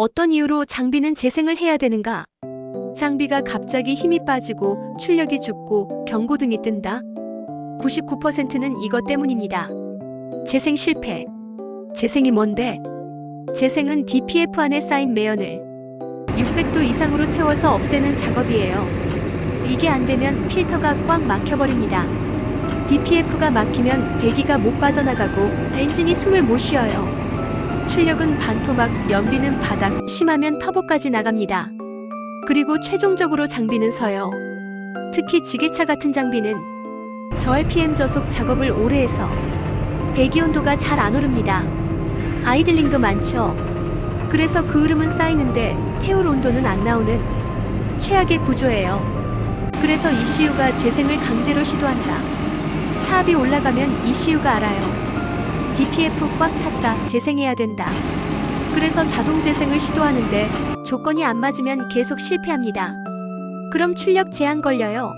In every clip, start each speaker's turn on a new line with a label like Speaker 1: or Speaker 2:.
Speaker 1: 어떤 이유로 장비는 재생을 해야 되는가? 장비가 갑자기 힘이 빠지고 출력이 죽고 경고등이 뜬다? 99%는 이것 때문입니다. 재생 실패. 재생이 뭔데? 재생은 DPF 안에 쌓인 매연을 600도 이상으로 태워서 없애는 작업이에요. 이게 안 되면 필터가 꽉 막혀버립니다. DPF가 막히면 배기가 못 빠져나가고 엔진이 숨을 못 쉬어요. 출력은 반토막, 연비는 바닥, 심하면 터보까지 나갑니다. 그리고 최종적으로 장비는 서요. 특히 지게차 같은 장비는 저RPM 저속 작업을 오래 해서 배기 온도가 잘 안 오릅니다. 아이들링도 많죠. 그래서 그 흐름은 쌓이는데 태울 온도는 안 나오는 최악의 구조예요. 그래서 ECU가 재생을 강제로 시도한다. 차압이 올라가면 ECU가 알아요. DPF 꽉 찼다. 재생해야 된다. 그래서 자동 재생을 시도하는데 조건이 안 맞으면 계속 실패합니다. 그럼 출력 제한 걸려요.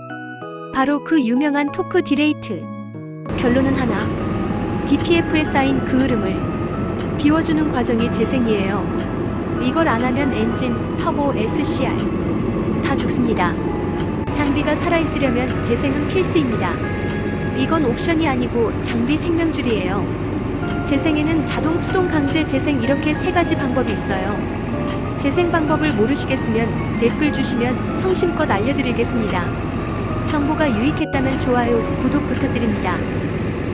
Speaker 1: 바로 그 유명한 토크 디레이트. 결론은 하나. DPF에 쌓인 그 흐름을 비워주는 과정이 재생이에요. 이걸 안 하면 엔진, 터보, SCR 다 죽습니다. 장비가 살아있으려면 재생은 필수입니다. 이건 옵션이 아니고 장비 생명줄이에요. 재생에는 자동 수동 강제 재생 이렇게 세 가지 방법이 있어요. 재생 방법을 모르시겠으면 댓글 주시면 성심껏 알려드리겠습니다. 정보가 유익했다면 좋아요, 구독 부탁드립니다.